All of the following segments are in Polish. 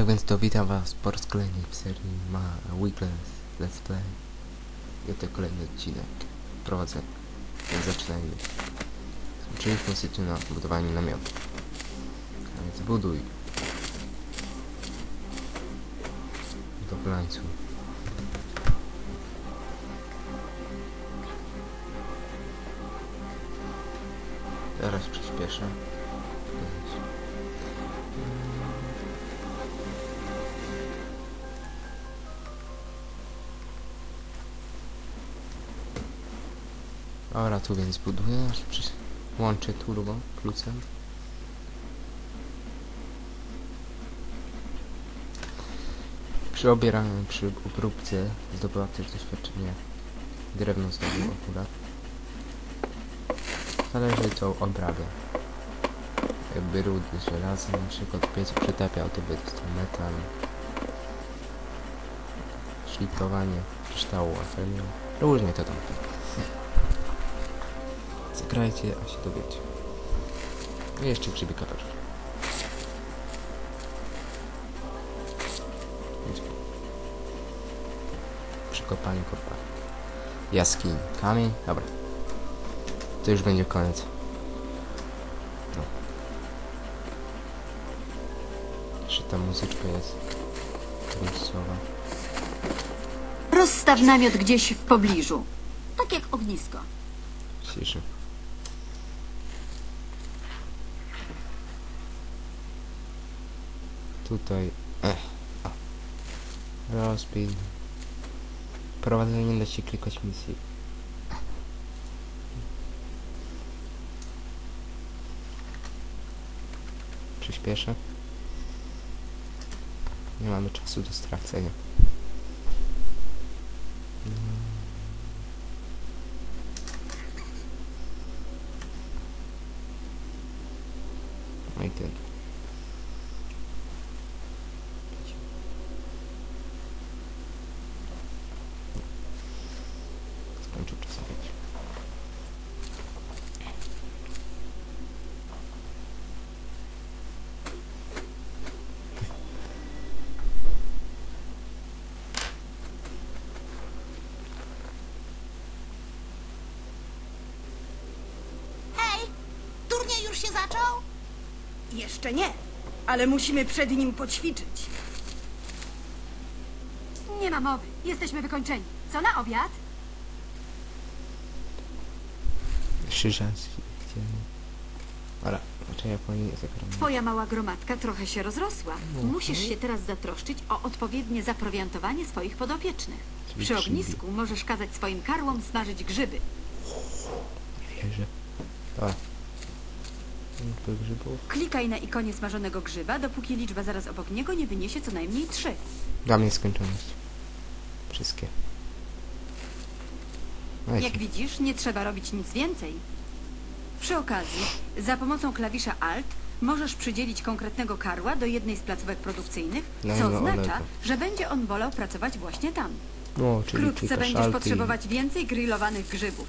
Tak więc to witam was po raz kolejny w serii ma Weekend Let's Play. I to kolejny odcinek. Prowadzę. Więc zaczynajmy. Skończyliśmy sytuację na budowaniu namiotu. A więc buduj. Budowlańcu. Teraz przyspieszę. Dobra, tu więc buduję, łączę turbo klucem. Przy obieraniu, przy obróbce zdobyła też doświadczenie drewno zdobył akurat. Zależy co obrabia. Jakby rudy z żelazem na przykład w piecu przytapiał, to by dostał metal. Szlifowanie kryształu afemią. Różnie to tam. Zagrajcie, a się dowiecie. I jeszcze grzyby kapelusz. Przy kopaniu kopa. Jaskiń. Kamień. Dobra. To już będzie koniec. No. Jeszcze ta muzyczka jest. Miejscowa. Rozstaw namiot gdzieś w pobliżu. Tak jak ognisko. Ciszy. Tutaj. Ech. O. Rozpij. Prowadzenie nie da się klikać misji. Przyspieszę. Nie mamy czasu do stracenia. No i tyle. Skończył czasować. Hej, turniej już się zaczął? Jeszcze nie, ale musimy przed nim poćwiczyć. Nie ma mowy. Jesteśmy wykończeni. Co na obiad? Krzyżanski. Ale, znaczy ja po niej zagram. Twoja mała gromadka trochę się rozrosła. Musisz się teraz zatroszczyć o odpowiednie zaprowiantowanie swoich podopiecznych. Czyli Przy grzyby. ognisku możesz kazać swoim karłom smażyć grzyby. Nie wierzę. Dobra. Grzybów. Klikaj na ikonie smażonego grzyba, dopóki liczba zaraz obok niego nie wyniesie co najmniej trzy. Dla mnie skończoność. Wszystkie. No Jak widzisz, nie trzeba robić nic więcej. Przy okazji, za pomocą klawisza Alt możesz przydzielić konkretnego karła do jednej z placówek produkcyjnych, No co no, oznacza, że będzie on wolał pracować właśnie tam. No, czyli Wkrótce klikasz będziesz alt i- potrzebować więcej grillowanych grzybów.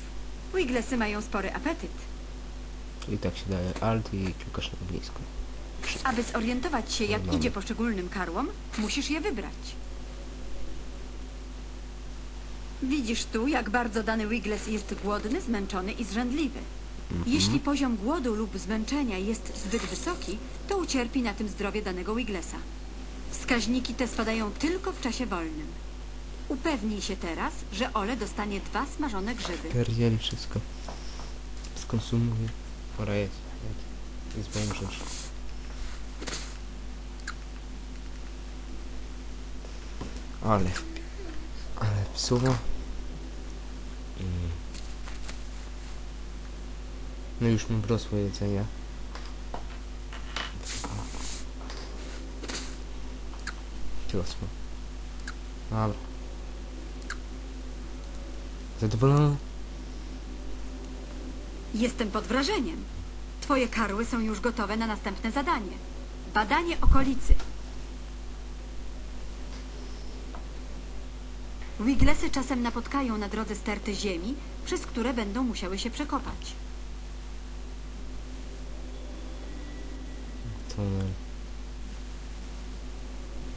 Wiglesy mają spory apetyt. I tak się daje alt i klikasz na ognisko. Aby zorientować się, jak Mamy. idzie poszczególnym karłom, musisz je wybrać. Widzisz tu, jak bardzo dany Wigles jest głodny, zmęczony i zrzędliwy. Mhm. Jeśli poziom głodu lub zmęczenia jest zbyt wysoki, to ucierpi na tym zdrowie danego Wiglesa. Wskaźniki te spadają tylko w czasie wolnym. Upewnij się teraz, że Ole dostanie dwa smażone grzyby. Pierdzieli wszystko. Skonsumuję. Pora jest. Jest wężesz. Ale... Ale wsuwa. Mm. No już mam wrosłe jedzenie. Wrosło. Dobra. Zadowolony? Jestem pod wrażeniem. Twoje karły są już gotowe na następne zadanie. Badanie okolicy. Wiglesy czasem napotkają na drodze sterty ziemi, przez które będą musiały się przekopać. Tunel.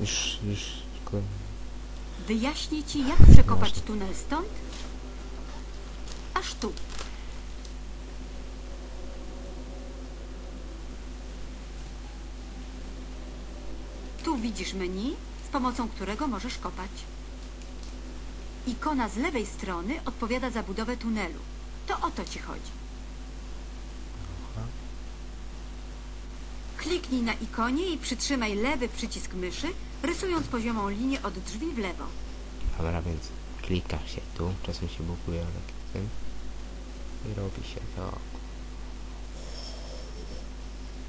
Już, już... Wyjaśnię ci, jak przekopać tunel stąd, aż tu. Tu widzisz menu, z pomocą którego możesz kopać. Ikona z lewej strony odpowiada za budowę tunelu. To o to ci chodzi. Kliknij na ikonie i przytrzymaj lewy przycisk myszy, rysując poziomą linię od drzwi w lewo. Dobra, więc klika się tu, czasem się buguje, ale klikam. I robi się to.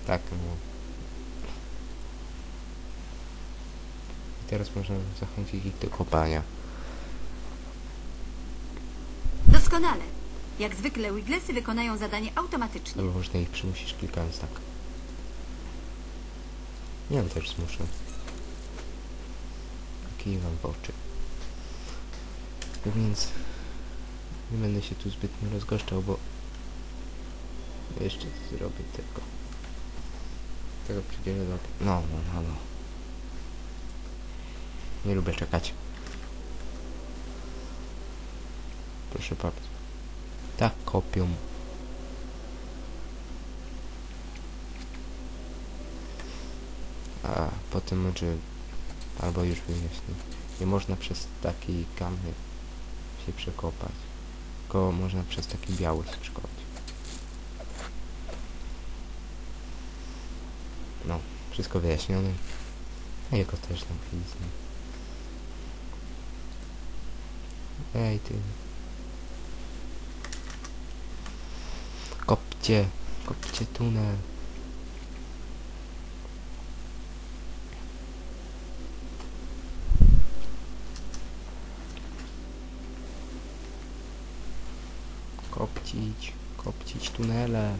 Tak, no. Teraz można zachęcić ich do kopania. Doskonale. Jak zwykle Wiglesy wykonają zadanie automatycznie. Albo można ich przymusić klikając tak. Nie wiem, też zmuszę. Kiwam w oczy. Więc nie będę się tu zbytnio rozgoszczał, bo jeszcze zrobię tego. Tego przydzielę do... No, no, no, no. Nie lubię czekać. Proszę bardzo. Tak kopią. A potem może... Albo już wyjaśnię. Nie można przez taki kamień się przekopać. Tylko można przez taki biały się przekopać. No, wszystko wyjaśnione. Jego też tam chwilę. Ej ty. Kopcie, kopcie tunel. Kopcić, kopcić tunele.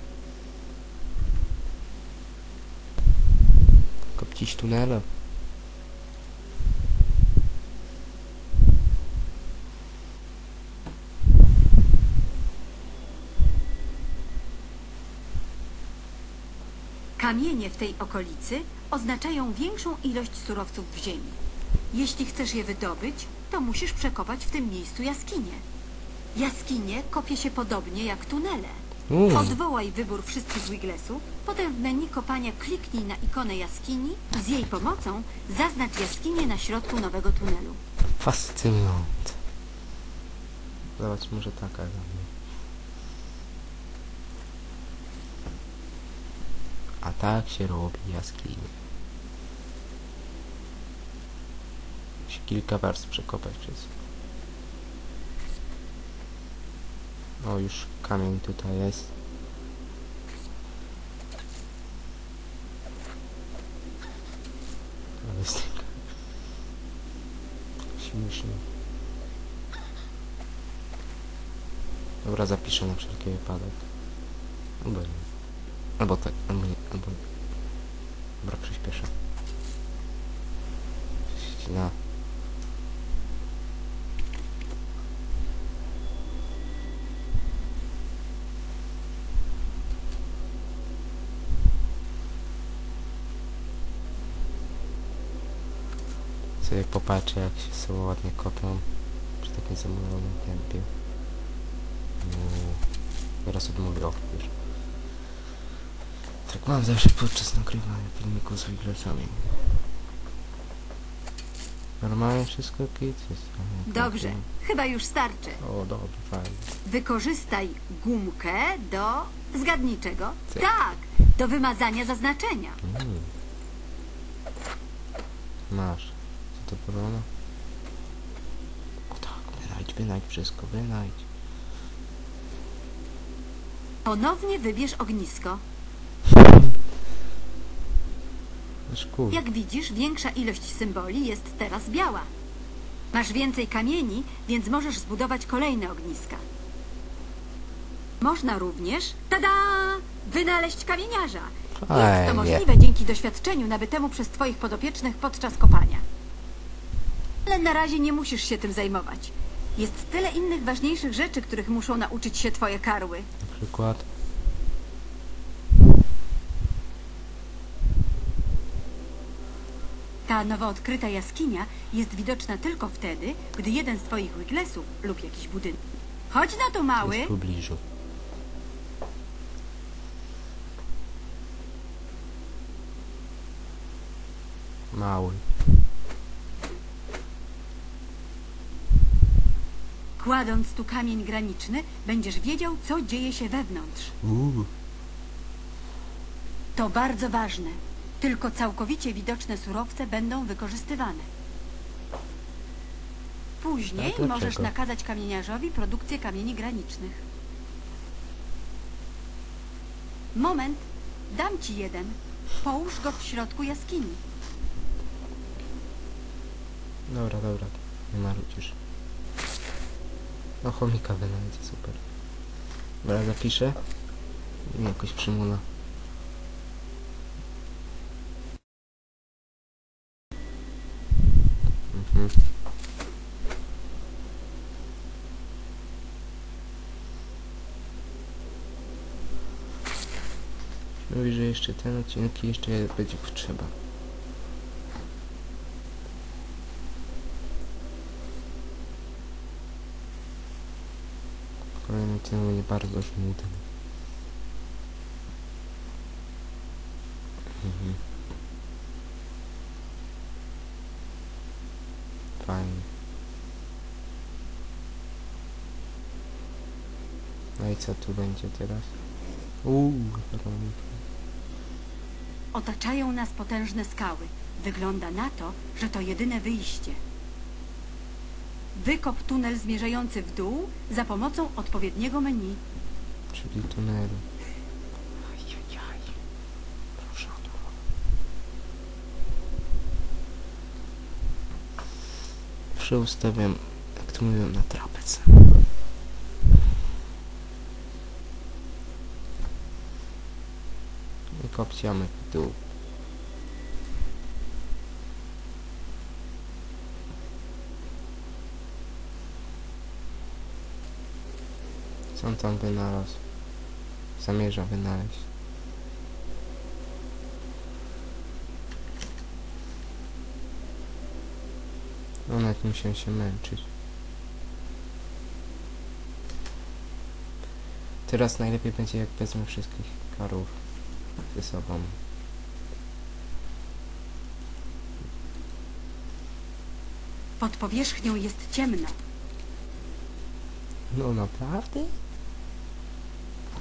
Kopcić tunele. Kamienie w tej okolicy oznaczają większą ilość surowców w ziemi. Jeśli chcesz je wydobyć, to musisz przekopać w tym miejscu jaskinie. Jaskinie kopie się podobnie jak tunele. Uuu, Odwołaj wybór wszystkich Wiglesów, potem w menu kopania kliknij na ikonę jaskini i z jej pomocą zaznacz jaskinię na środku nowego tunelu. fascynujące. Zobacz, może taka dla mnie. A tak się robi jaskinie. Musi kilka warstw przekopać przez. O, już kamień tutaj jest. Ale jest tak śmieszny. Dobra, zapiszę na wszelki wypadek. Albo tak, albo nie, albo nie. Dobra, przyspieszę. Ścina. Sobie popatrzę jak się sobie ładnie kopią przy takim zamurowanym tempie. Teraz odmówię, o, wiesz. Tak mam zawsze podczas nagrywania filmików z Wiglesami. Normalnie wszystko kit jest. Dobrze, chyba już starczy. O, dobrze, fajnie. Wykorzystaj gumkę do... Zgadnij czego? Cyk. Tak, do wymazania zaznaczenia. Mm. Masz. Zadowolona? O tak, wynajdź, wynajdź wszystko, wynajdź. Ponownie wybierz ognisko. Kur... Jak widzisz, większa ilość symboli jest teraz biała. Masz więcej kamieni, więc możesz zbudować kolejne ogniska. Można również, tada, wynaleźć kamieniarza. Jest to Fajnie. możliwe dzięki doświadczeniu nabytemu przez Twoich podopiecznych podczas kopania. Ale na razie nie musisz się tym zajmować. Jest tyle innych ważniejszych rzeczy, których muszą nauczyć się Twoje karły. Na przykład... Ta nowo odkryta jaskinia jest widoczna tylko wtedy, gdy jeden z twoich Wiglesów lub jakiś budynek. Chodź na to, mały! W pobliżu. Mały. Kładąc tu kamień graniczny, będziesz wiedział, co dzieje się wewnątrz. Uuu. To bardzo ważne. Tylko całkowicie widoczne surowce będą wykorzystywane. Później A dlaczego? możesz nakazać kamieniarzowi produkcję kamieni granicznych. Moment, dam ci jeden. Połóż go w środku jaskini. Dobra, dobra. Nie marudzisz. No chomika wynajdzie, super. Dobra, zapiszę. I jakoś przymula. Mhm. Mówi, że jeszcze ten odcinek jeszcze będzie potrzeba. Kolejny odcinek będzie bardzo żmudny. Mhm. Fajnie. No i co tu będzie teraz? Uuu, rolnik. Otaczają nas potężne skały. Wygląda na to, że to jedyne wyjście. Wykop tunel zmierzający w dół za pomocą odpowiedniego menu. czyli tunelu. Ajajaj. Proszę o to. Przeustawiam, jak to mówią, na trapez. I kopciamy w dół. Co on tam wynalazł? Zamierza wynaleźć. No nawet nie musiałem się męczyć. Teraz najlepiej będzie jak wezmę wszystkich karów ze sobą. Pod powierzchnią jest ciemno. No naprawdę?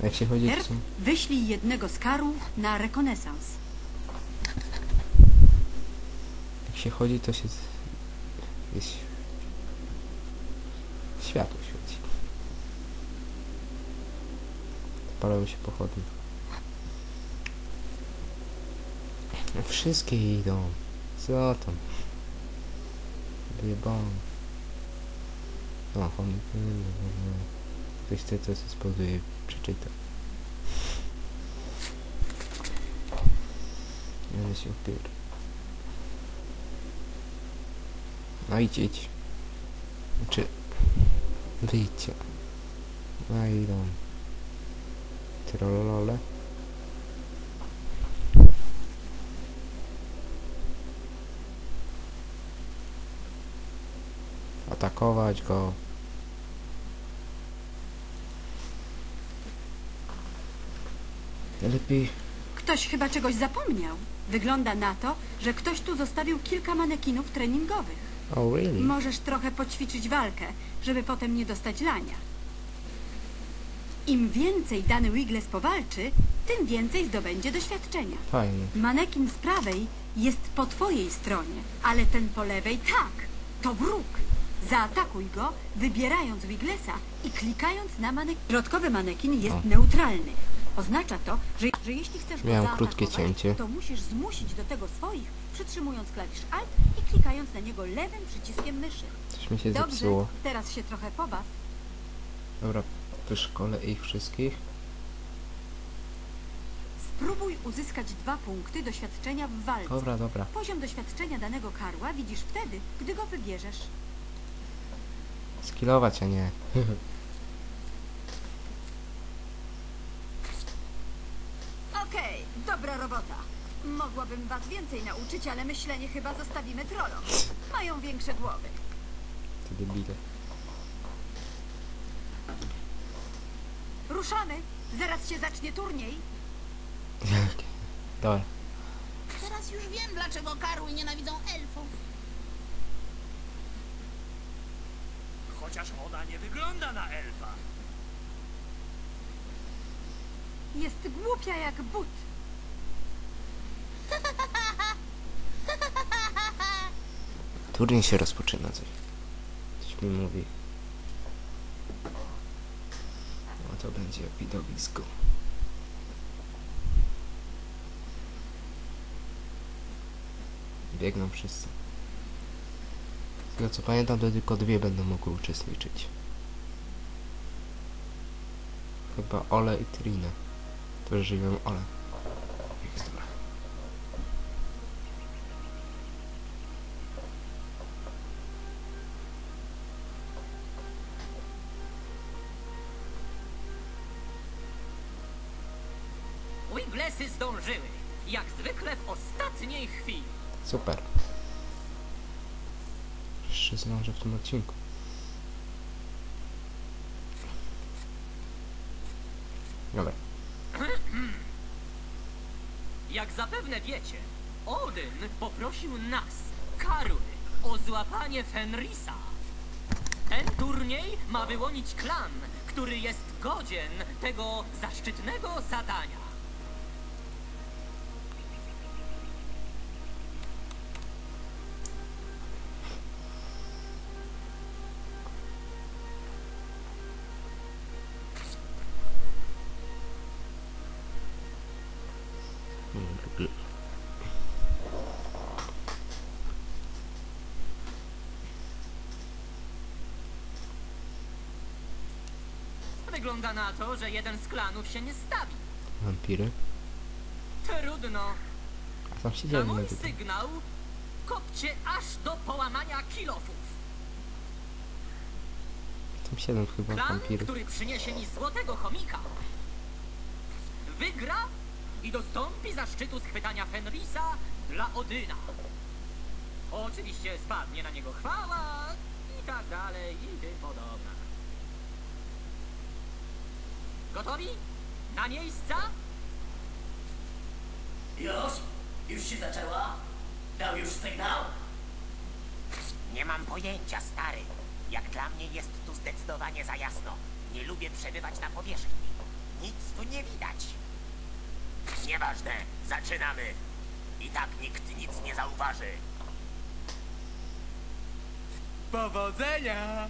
Jak się chodzi, to Pierw wyślij jednego z karów na rekonesans. Jak się chodzi, to się... Jest... Światło świeci. Palą się pochodnie. No Wszystkie idą. Co tam? Wyjebane. No, chomik. Ktoś chce co spowoduje, przeczyta. Nie Będę się upierał. No idź, idź. Znaczy... Wyjdźcie. No idą. Trollole. Atakować go. Lepiej... Ktoś chyba czegoś zapomniał. Wygląda na to, że ktoś tu zostawił kilka manekinów treningowych. Oh really? Możesz trochę poćwiczyć walkę, żeby potem nie dostać lania. Im więcej dany Wigles powalczy, tym więcej zdobędzie doświadczenia. Fajnie. Manekin z prawej jest po twojej stronie, ale ten po lewej tak. To wróg. Zaatakuj go, wybierając Wiglesa i klikając na manekin. Środkowy manekin jest O. neutralny. Oznacza to, że, że jeśli chcesz go Miałem zaatakować, krótkie cięcie. to musisz zmusić do tego swoich, przytrzymując klawisz Alt i klikając na niego lewym przyciskiem myszy. Coś mi się Dobrze, zepsuło. teraz się trochę pobaw. Dobra, wyszkolę ich wszystkich. Spróbuj uzyskać dwa punkty doświadczenia w walce. Dobra, dobra. Poziom doświadczenia danego karła widzisz wtedy, gdy go wybierzesz. Skillować, a nie. Okej, dobra robota. Mogłabym was więcej nauczyć, ale myślenie chyba zostawimy trollom. Mają większe głowy. Ty debile. Ruszamy! Zaraz się zacznie turniej. Dobra. Teraz już wiem, dlaczego karły nienawidzą elfów. Chociaż ona nie wygląda na elfa. Jest głupia jak but. Turniej się rozpoczyna coś. Coś mi mówi. No to będzie widowisko. Biegną wszyscy. Z tego co pamiętam, to tylko dwie będą mogły uczestniczyć. Chyba Ole i Trina. To już żyją Ole. Odcinku. Dobra. Jak zapewne wiecie, Odyn poprosił nas, Karły, o złapanie Fenrisa. Ten turniej ma wyłonić klan, który jest godzien tego zaszczytnego zadania. Wygląda na to, że jeden z klanów się nie stawi. Wampiry. Trudno. A tam się Na mój na sygnał kopcie aż do połamania kilofów. Tam siedzą chyba Klan, który przyniesie mi złotego chomika, wygra i dostąpi zaszczytu schwytania Fenrisa dla Odyna. Oczywiście spadnie na niego chwała i tak dalej i tym podobne. Gotowi? Na miejsca? Już? Już się zaczęła? Dał już sygnał? Nie mam pojęcia, stary. Jak dla mnie jest tu zdecydowanie za jasno. Nie lubię przebywać na powierzchni. Nic tu nie widać. Nieważne, zaczynamy. I tak nikt nic nie zauważy. Powodzenia!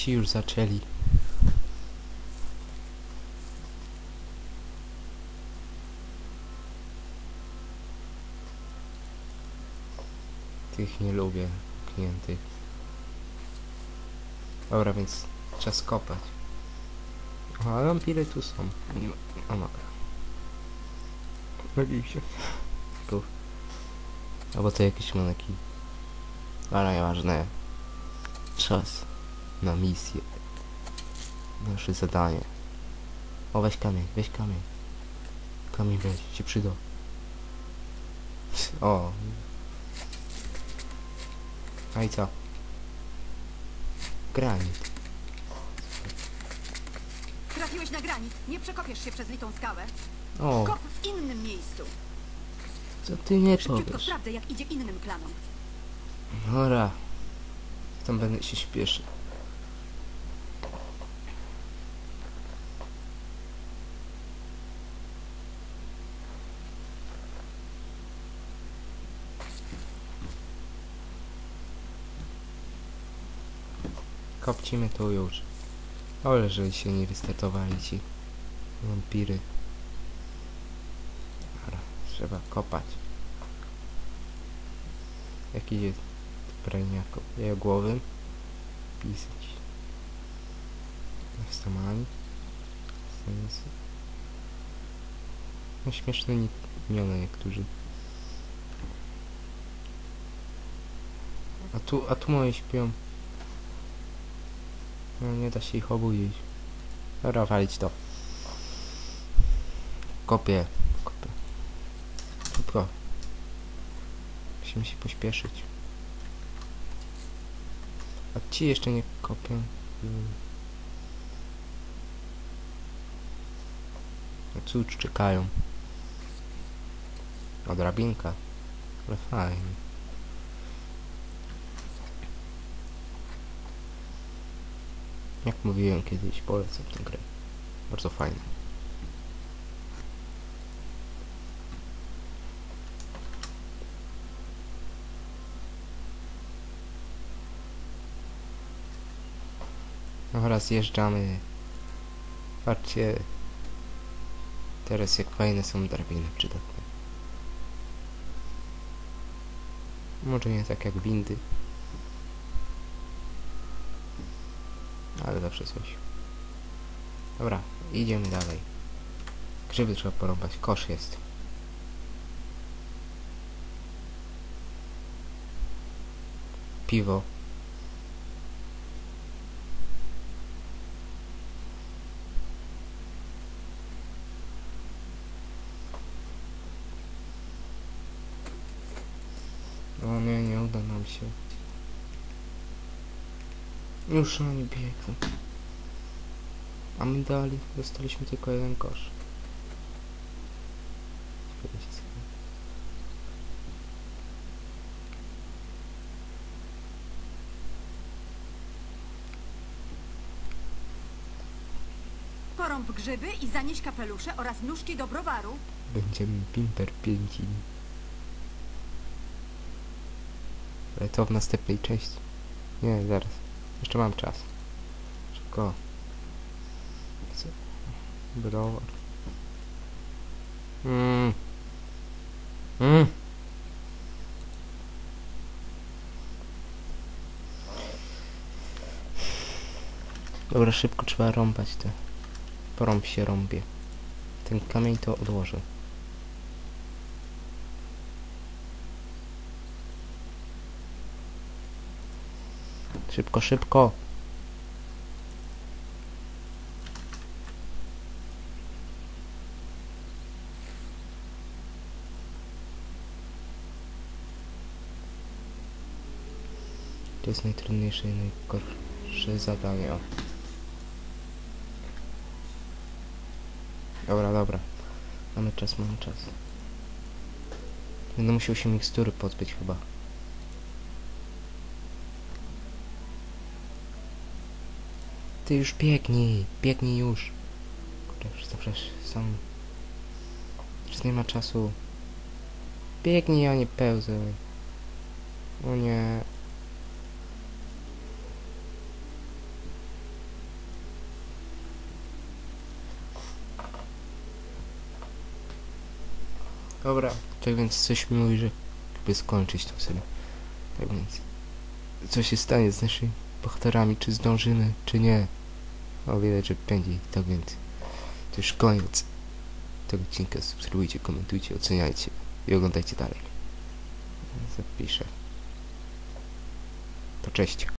Ci już zaczęli. Tych nie lubię, klientych. Dobra, więc czas kopać. O, a wampiry tu są. Nie ma- O, dobra. Oczywiście. Tu. Albo to jakieś moneki. Ale nieważne. Czas na misję. Nasze zadanie. O, weź kamień, weź kamień. Kamień weź, ci przyda. O. A i co? Granit. Trafiłeś na granit. Nie przekopiesz się przez litą skałę. O, Kop w innym miejscu. co ty nie Szybciutko powiesz? sprawdzę, jak idzie innym klanom. Dobra. Tam będę się śpieszy. Kopcimy to już. Ale że się nie wystartowali ci wampiry. Dobra, Trzeba kopać. Jaki jest praniako? Jagłowym? Pisać. Wstamali. No śmieszne ni- imiona niektórzy. A tu, a tu moje śpią. No nie da się ich obudzić. Dobra, walić to. Kopię. Kopię. Szybko. Musimy się pośpieszyć. A ci jeszcze nie kopią. Mm. No cóż, czekają. O, drabinka. Ale fajnie. Jak mówiłem kiedyś, polecam tę grę. Bardzo fajna. Dobra, zjeżdżamy. Patrzcie. Teraz jak fajne są drabiny przydatne. Może nie tak jak windy. Ale zawsze coś. Dobra, idziemy dalej. Grzyby trzeba porąbać, kosz jest. Piwo. O nie, nie uda nam się. Już oni biegną. A my dali, dostaliśmy tylko jeden kosz. Porąb grzyby i zanieś kapelusze oraz nóżki do browaru. Będziemy pimper pięci. Ale to w następnej części. Nie, zaraz. Jeszcze mam czas. Szybko. Browar. Mm. Mm. Dobra, szybko trzeba rąbać te. Porąb się rąbie. Ten kamień to odłożę. Szybko, szybko. To jest najtrudniejsze i najgorsze zadanie. O. Dobra, dobra. Mamy czas, mamy czas. Będę musiał się mikstury pozbyć chyba. Ty już biegnij, biegnij już. Kurde, już sam. Już nie ma czasu. Biegnij, a nie pełzaj. O nie. Dobra, tak więc coś mi mówi, że jakby skończyć to sobie. Tak więc, co się stanie z naszymi bohaterami, czy zdążymy, czy nie. O wiele, pędzi, tak więc, to już koniec tego odcinka. Subskrybujcie, komentujcie, oceniajcie i oglądajcie dalej. Zapiszę. To cześć.